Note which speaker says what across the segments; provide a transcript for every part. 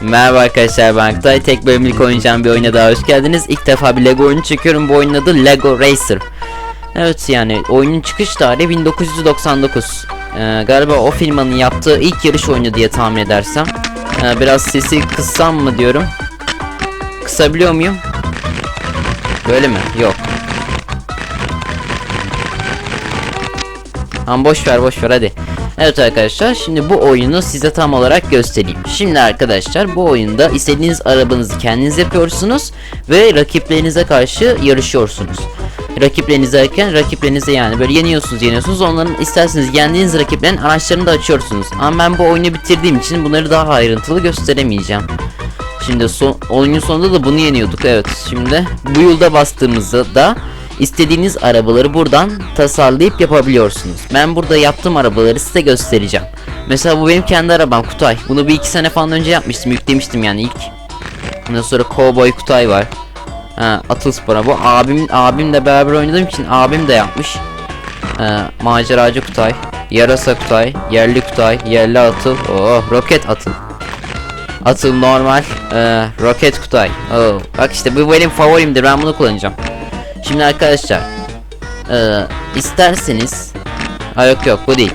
Speaker 1: Merhaba arkadaşlar ben Kutay. Tek bölümlük oynayacağım bir oyuna daha hoş geldiniz. İlk defa bir Lego oyunu çekiyorum. Bu oyunun adı Lego Racer. Evet yani oyunun çıkış tarihi 1999. Ee, galiba o firmanın yaptığı ilk yarış oyunu diye tahmin edersem. Ee, biraz sesi kıssam mı diyorum. Kısabiliyor muyum? Böyle mi? Yok. Tamam boş ver boş ver hadi. Evet arkadaşlar şimdi bu oyunu size tam olarak göstereyim. Şimdi arkadaşlar bu oyunda istediğiniz arabanızı kendiniz yapıyorsunuz ve rakiplerinize karşı yarışıyorsunuz. Rakipleriniz derken rakiplerinize yani böyle yeniyorsunuz yeniyorsunuz onların isterseniz yendiğiniz rakiplerin araçlarını da açıyorsunuz. Ama ben bu oyunu bitirdiğim için bunları daha ayrıntılı gösteremeyeceğim. Şimdi son, oyunun sonunda da bunu yeniyorduk evet. Şimdi bu yolda bastığımızda da istediğiniz arabaları buradan tasarlayıp yapabiliyorsunuz. Ben burada yaptığım arabaları size göstereceğim. Mesela bu benim kendi arabam Kutay. Bunu bir iki sene falan önce yapmıştım yüklemiştim yani ilk. Ondan sonra Cowboy Kutay var. Ha, Atıl Spor'a bu abim abimle beraber oynadığım için abim de yapmış. Ee, maceracı Kutay, Yarasa Kutay, Yerli Kutay, Yerli Atıl, oh Roket Atıl. Atıl normal, ee, Roket Kutay. Oh, bak işte bu benim favorimdir ben bunu kullanacağım. Şimdi arkadaşlar, ee, isterseniz, ha yok yok bu değil.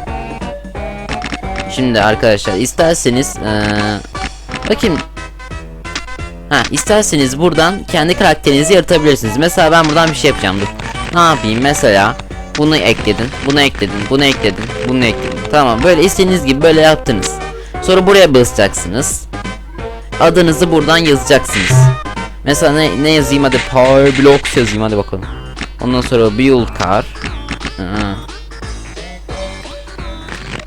Speaker 1: Şimdi arkadaşlar isterseniz, ee, bakayım Ha isterseniz buradan kendi karakterinizi yaratabilirsiniz. Mesela ben buradan bir şey yapacağım dur. Ne yapayım mesela bunu ekledin, bunu ekledin, bunu ekledin, bunu ekledin. Tamam böyle istediğiniz gibi böyle yaptınız. Sonra buraya basacaksınız. Adınızı buradan yazacaksınız. Mesela ne, ne yazayım? Hadi Power Blocks yazayım. Hadi bakalım. Ondan sonra Build Car.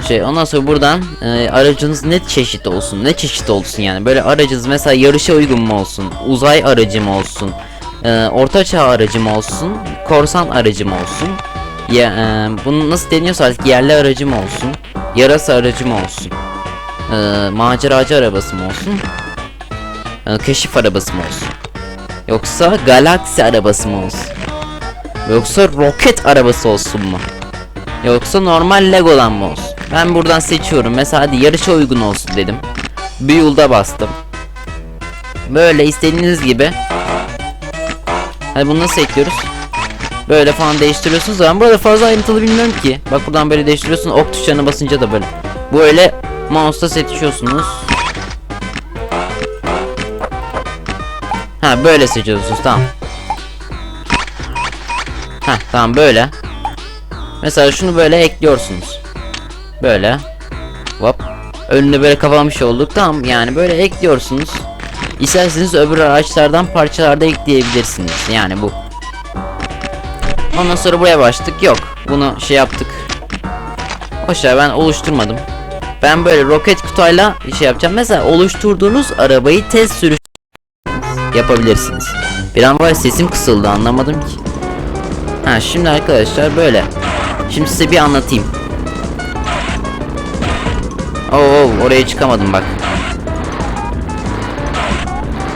Speaker 1: Şey ondan sonra buradan e, aracınız ne çeşit olsun? Ne çeşit olsun yani? Böyle aracınız mesela yarışa uygun mu olsun? Uzay aracı mı olsun? E, orta çağ aracı mı olsun? Korsan aracı mı olsun? Ya e, bunu nasıl deniyorsa artık yerli aracı mı olsun? Yarasa aracı mı olsun? E, maceracı arabası mı olsun? E, keşif arabası mı olsun yoksa galaksi arabası mı olsun yoksa roket arabası olsun mu Yoksa normal Lego'dan mı olsun? Ben buradan seçiyorum. Mesela hadi yarışa uygun olsun dedim. Build'a bastım. Böyle istediğiniz gibi. Hadi bunu nasıl ekliyoruz? Böyle falan değiştiriyorsunuz. Ben burada fazla ayrıntılı bilmiyorum ki. Bak buradan böyle değiştiriyorsun. Ok tuşlarına basınca da böyle. Bu öyle mouse'da seçiyorsunuz. Ha böyle seçiyorsunuz tamam. Ha tamam böyle. Mesela şunu böyle ekliyorsunuz. Böyle. Hop. Önüne böyle kapamış olduk. Tamam yani böyle ekliyorsunuz. İsterseniz öbür araçlardan parçalarda ekleyebilirsiniz. Yani bu. Ondan sonra buraya başladık. Yok. Bunu şey yaptık. Boşver ben oluşturmadım. Ben böyle roket kutayla şey yapacağım. Mesela oluşturduğunuz arabayı test sürüş yapabilirsiniz. Bir an var sesim kısıldı anlamadım ki. Ha şimdi arkadaşlar böyle. Şimdi size bir anlatayım. Oo, oo, oraya çıkamadım bak.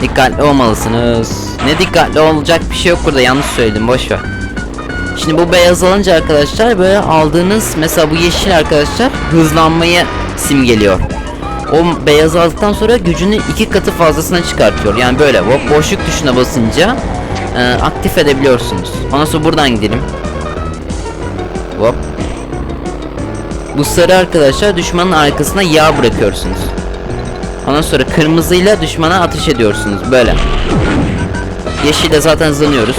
Speaker 1: Dikkatli olmalısınız. Ne dikkatli olacak bir şey yok burada yanlış söyledim boş ver. Şimdi bu beyaz alınca arkadaşlar böyle aldığınız mesela bu yeşil arkadaşlar hızlanmayı simgeliyor. O beyaz aldıktan sonra gücünü iki katı fazlasına çıkartıyor. Yani böyle bo boşluk tuşuna basınca e, aktif edebiliyorsunuz. Ondan sonra buradan gidelim. Hop. Bu sarı arkadaşlar düşmanın arkasına yağ bırakıyorsunuz. Ondan sonra kırmızıyla düşmana ateş ediyorsunuz böyle. Yeşille zaten hızlanıyoruz.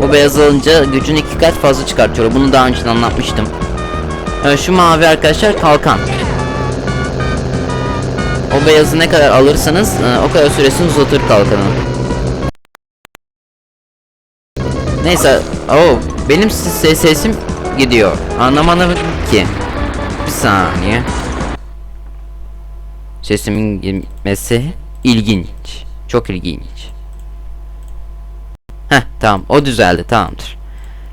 Speaker 1: O beyaz alınca gücünü iki kat fazla çıkartıyor. Bunu daha önce anlatmıştım. Evet, şu mavi arkadaşlar kalkan. O beyazı ne kadar alırsanız e, o kadar süresini uzatır kalkanın. Neyse, o benim ses sesim gidiyor. Anlamadım ki. Bir saniye. Sesimin gitmesi ilginç. Çok ilginç. Heh tamam o düzeldi tamamdır.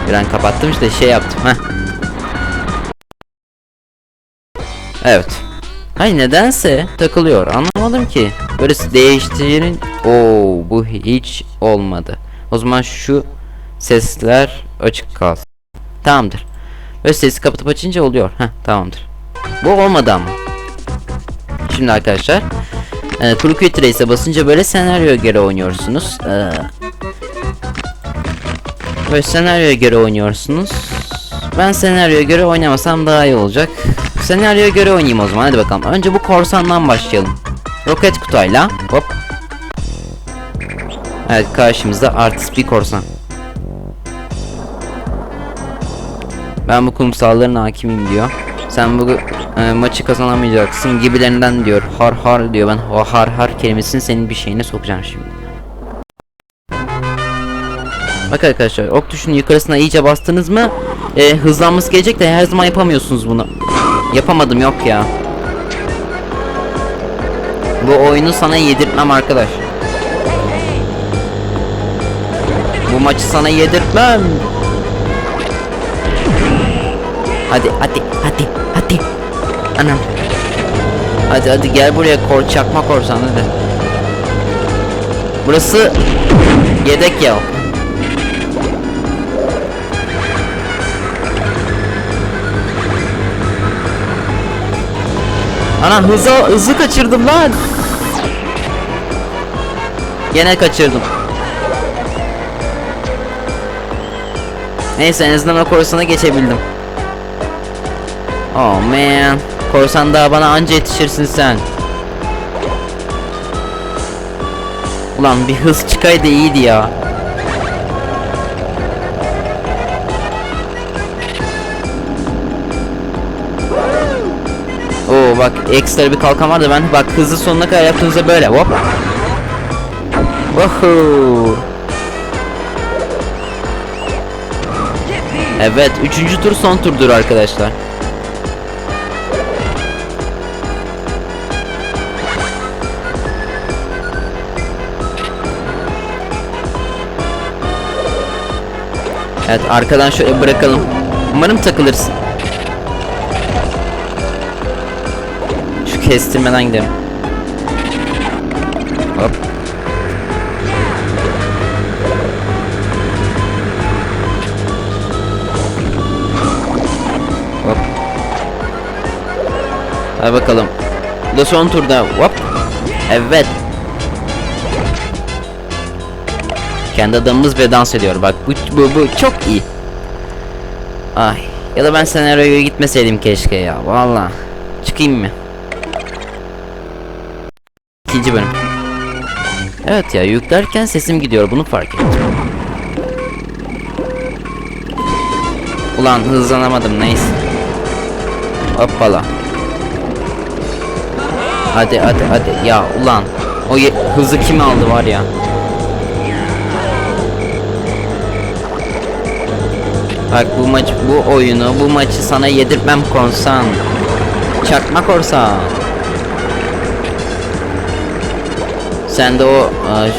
Speaker 1: Bir an kapattım işte şey yaptım heh. Evet. Hay nedense takılıyor anlamadım ki. Böyle değiştirin. Oo bu hiç olmadı. O zaman şu sesler açık kalsın. Tamamdır. Böyle sesi kapatıp açınca oluyor. Heh tamamdır. Bu olmadı ama. Şimdi arkadaşlar e, Crooked Race'e basınca böyle senaryoya göre oynuyorsunuz. E, böyle senaryoya göre oynuyorsunuz. Ben senaryoya göre oynamasam daha iyi olacak. Senaryoya göre oynayayım o zaman hadi bakalım. Önce bu korsandan başlayalım. Roket kutayla hop. Evet karşımızda artist bir korsan. Ben bu kumsalların hakimiyim diyor. Sen bu e, maçı kazanamayacaksın gibilerinden diyor. Har har diyor. Ben har har kelimesini senin bir şeyine sokacağım şimdi. Bak arkadaşlar ok tuşunun yukarısına iyice bastınız mı e, hızlanması gelecek de her zaman yapamıyorsunuz bunu. Yapamadım yok ya. Bu oyunu sana yedirtmem arkadaş. Bu maçı sana yedirtmem. Hadi hadi hadi hadi. Anam. Hadi hadi gel buraya kor çakma korsan hadi. Burası yedek ya. Ana hızı hızı kaçırdım lan. Gene kaçırdım. Neyse en azından o korsana geçebildim. Oh man. Korsan daha bana anca yetişirsin sen. Ulan bir hız çıkaydı iyiydi ya. Ekstra bir kalkan var ben bak hızlı sonuna kadar yaptığınızda böyle hop. Woohoo. Evet, üçüncü tur son turdur arkadaşlar. Evet, arkadan şöyle bırakalım. Umarım takılırsın. Kestirmeden gidelim. Hop. Hop. Hadi bakalım. Bu da son turda. Hop. Evet. Kendi adamımız ve dans ediyor. Bak bu, bu, bu çok iyi. Ay. Ya da ben senaryoya gitmeseydim keşke ya. Valla. Çıkayım mı? İkinci bölüm. Evet ya yüklerken sesim gidiyor bunu fark ettim. Ulan hızlanamadım neyse. Hoppala. Hadi hadi hadi ya ulan. O hızı kim aldı var ya. Bak bu maç bu oyunu bu maçı sana yedirtmem korsan. Çakma korsan. Sen de o ay,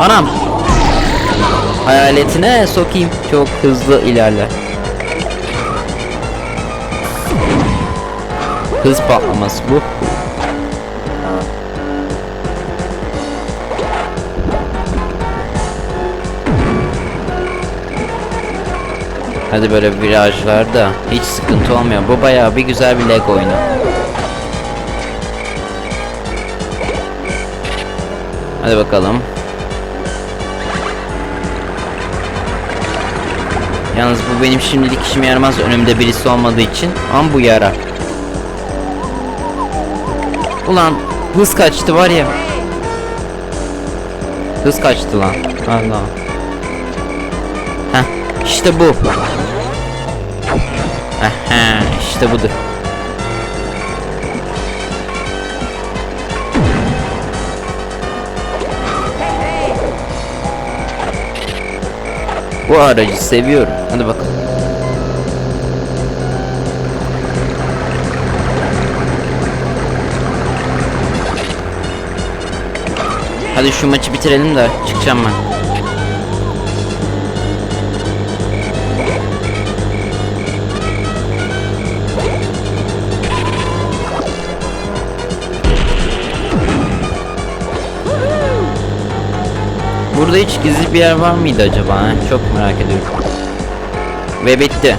Speaker 1: anam hayaletine sokayım çok hızlı ilerler. Hız patlaması bu. Hadi böyle virajlarda hiç sıkıntı olmuyor. Bu bayağı bir güzel bir leg oyunu. Hadi bakalım. Yalnız bu benim şimdilik işime yaramaz önümde birisi olmadığı için ama bu yarar. Ulan hız kaçtı var ya. Hız kaçtı lan. Allah. Heh işte bu. Aha işte budur. Bu aracı seviyorum. Hadi bakalım. Hadi şu maçı bitirelim de çıkacağım ben. Burada hiç gizli bir yer var mıydı acaba? he? Çok merak ediyorum. Ve bitti.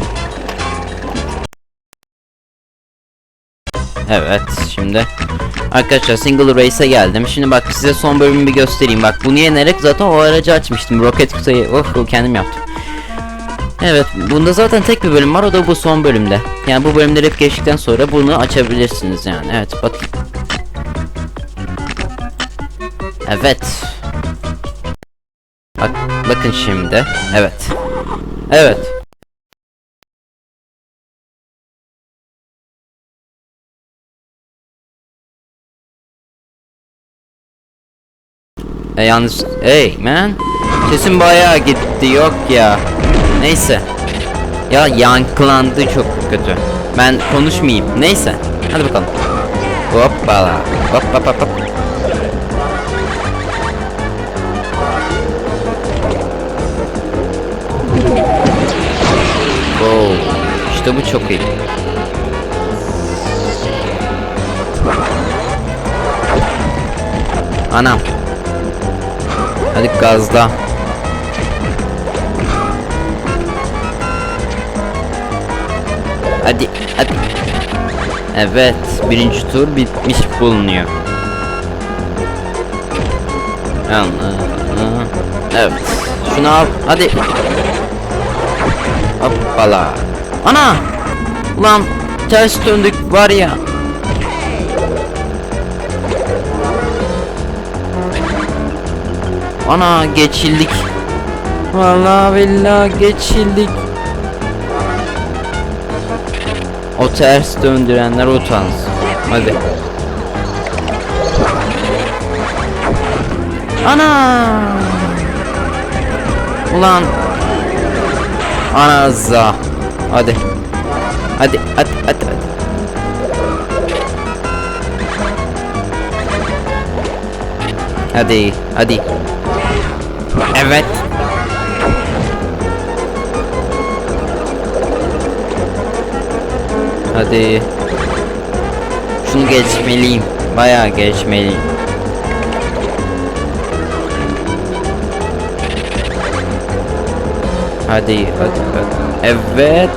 Speaker 1: Evet şimdi Arkadaşlar single race'e geldim. Şimdi bak size son bölümü bir göstereyim. Bak bunu yenerek zaten o aracı açmıştım. Roket kutayı oh kendim yaptım. Evet bunda zaten tek bir bölüm var o da bu son bölümde. Yani bu bölümleri hep geçtikten sonra bunu açabilirsiniz yani. Evet bakın. Evet. Bak bakın şimdi. Evet. Evet. E yalnız hey man sesim bayağı gitti yok ya. Neyse. Ya yankılandı çok kötü. Ben konuşmayayım. Neyse. Hadi bakalım. Hoppala. Hop hop hop hop Wow, işte bu çok iyi. Anam. Hadi gazla. Hadi, hadi. Evet, birinci tur bitmiş bulunuyor. Allah. Evet. Şunu al, hadi. Hoppala. Ana! Ulan ters döndük var ya. Ana geçildik. Vallahi billahi geçildik. O ters döndürenler utansın. Hadi. Ana! Ulan Anaza. Hadi. Hadi, hadi, hadi, hadi. Hadi, hadi. Evet. Hadi. Şunu geçmeliyim. Bayağı geçmeliyim. Hadi, hadi, hadi. Evet.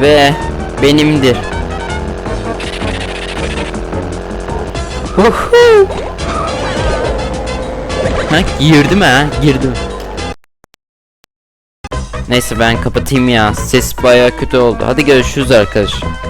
Speaker 1: Ve benimdir. Ha girdim ha girdim. Neyse ben kapatayım ya. Ses bayağı kötü oldu. Hadi görüşürüz arkadaşlar.